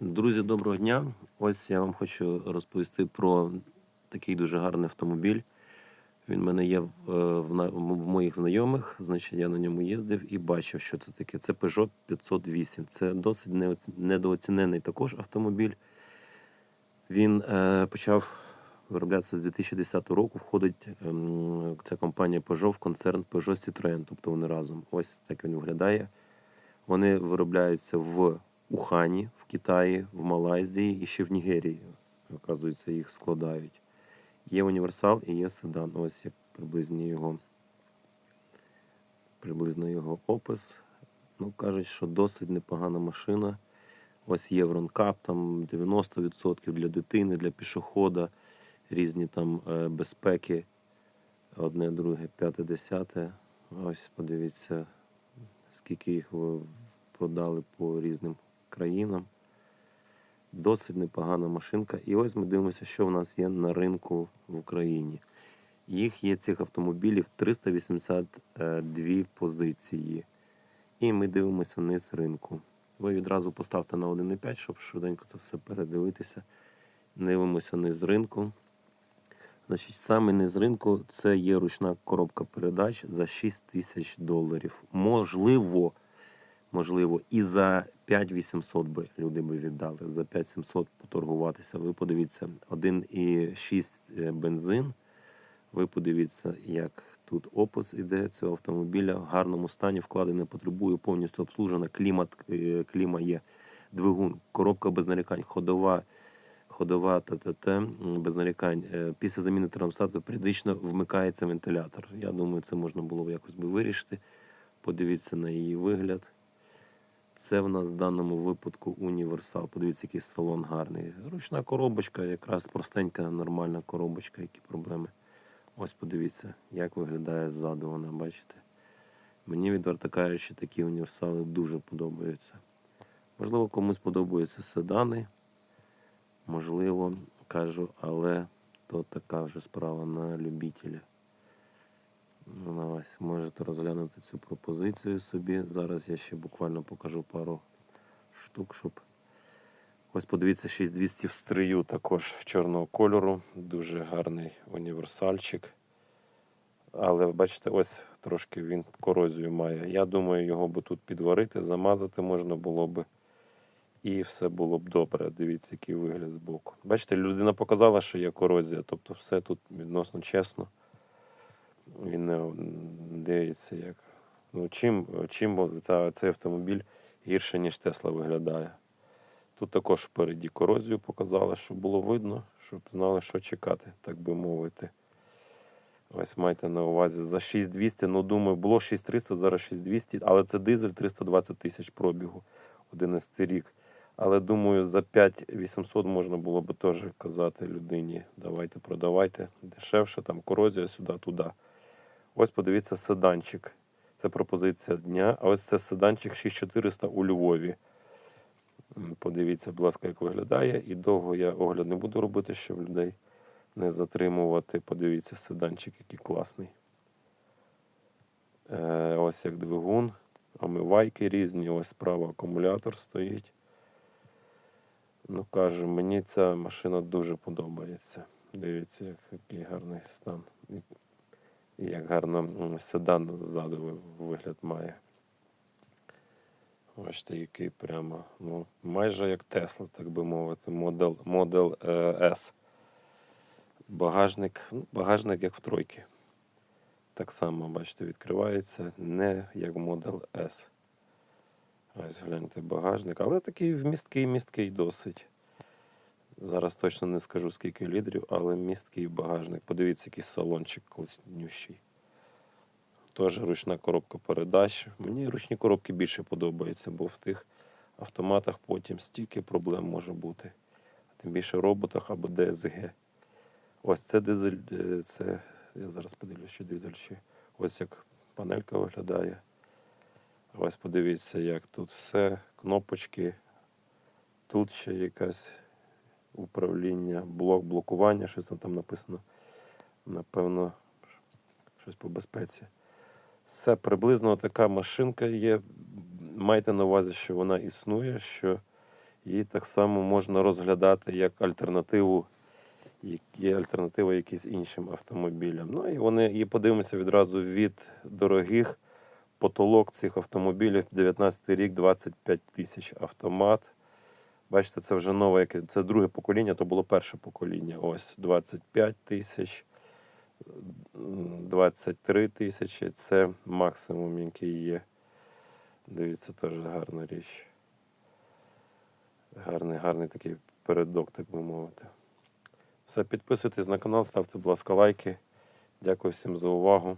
Друзі, доброго дня. Ось я вам хочу розповісти про такий дуже гарний автомобіль. Він в мене є в, е, моїх знайомих, значить я на ньому їздив і бачив, що це таке. Це Peugeot 508. Це досить недооцінений також автомобіль. Він е, почав вироблятися з 2010 року. Входить ем, ця компанія Peugeot в концерн Peugeot Citroën, тобто вони разом. Ось так він виглядає. Вони виробляються в Ухані, в Китаї, в Малайзії і ще в Нігерії. Оказується, їх складають. Є універсал і є седан. Ось як приблизно його, приблизно його опис. Ну, кажуть, що досить непогана машина. Ось є Кап, там 90% для дитини, для пішохода, різні там е, безпеки. Одне, друге, п'яте, десяте. Ось подивіться, скільки їх продали по різним країнам. Досить непогана машинка. І ось ми дивимося, що в нас є на ринку в Україні. Їх є цих автомобілів 382 позиції. І ми дивимося низ ринку. Ви відразу поставте на 1,5, щоб швиденько це все передивитися. Дивимося низ ринку. Значить, саме низ ринку це є ручна коробка передач за 6 тисяч доларів. Можливо, можливо, і за 5800 би люди би віддали. За 5700 поторгуватися. Ви подивіться, 1,6 бензин. Ви подивіться, як тут опис іде цього автомобіля. В гарному стані вкладене потребує, повністю обслужена. Клімат, е, кліма є, двигун, коробка без нарікань, ходова, ходова ТТТ без нарікань. Е, Після заміни термостату періодично вмикається вентилятор. Я думаю, це можна було б якось би вирішити. Подивіться на її вигляд. Це в нас в даному випадку універсал. Подивіться, який салон гарний. Ручна коробочка, якраз простенька, нормальна коробочка, які проблеми. Ось подивіться, як виглядає ззаду вона, бачите? Мені, відверто кажучи, такі універсали дуже подобаються. Можливо, комусь подобаються седани. Можливо, кажу, але то така вже справа на любителя. Ось можете розглянути цю пропозицію собі. Зараз я ще буквально покажу пару штук, щоб. Ось подивіться, 6200 в стрию також чорного кольору. Дуже гарний універсальчик. Але бачите, ось трошки він корозію має. Я думаю, його би тут підварити, замазати можна було би. І все було б добре. Дивіться, який вигляд збоку. Бачите, людина показала, що є корозія, тобто все тут відносно чесно. Він дивиться, як. Ну, чим, чим цей автомобіль гірше, ніж Тесла виглядає. Тут також впереді корозію показали, щоб було видно, щоб знали, що чекати, так би мовити. Ось майте на увазі за 6200, ну думаю, було 6300, зараз 6200, але це дизель 320 тисяч пробігу, 11 рік. Але думаю, за 5800 можна було би теж казати людині, давайте продавайте дешевше, там корозія сюди, туди. Ось подивіться седанчик. Це пропозиція дня. А ось це седанчик 6400 у Львові. Подивіться, будь ласка, як виглядає. І довго я огляд не буду робити, щоб людей не затримувати. Подивіться, седанчик, який класний. Е, ось як двигун, омивайки різні, ось справа акумулятор стоїть. Ну, кажу, мені ця машина дуже подобається. Дивіться, який гарний стан. Як гарно седан ззаду вигляд має. Бачите, який прямо, ну, майже як Тесла, так би мовити, Model, Model S. Багажник, ну, багажник як в тройки. Так само, бачите, відкривається не як Model S. Ось гляньте багажник, але такий вмісткий, місткий досить. Зараз точно не скажу скільки літрів, але місткий багажник. Подивіться, який салончик класнющий. Теж ручна коробка передач. Мені ручні коробки більше подобаються, бо в тих автоматах потім стільки проблем може бути. Тим більше в роботах або DSG. Ось це дизель, е, це я зараз подивлюсь, що дизель ще. Ось як панелька виглядає. Ось подивіться, як тут все, кнопочки. Тут ще якась управління, блок блокування, щось там, написано. Напевно, щось по безпеці. Все приблизно така машинка є. Майте на увазі, що вона існує, що І так само можна розглядати як альтернативу, які альтернатива якісь іншим автомобілям. Ну і вони і подивимося відразу від дорогих потолок цих автомобілів 19 рік, 25 тисяч автомат. Бачите, це вже нове якесь, це друге покоління, то було перше покоління. Ось 25 тисяч, 23 тисячі. Це максимум, який є. Дивіться, теж гарна річ. Гарний, гарний такий передок, так би мовити. Все, підписуйтесь на канал, ставте, будь ласка, лайки. Дякую всім за увагу.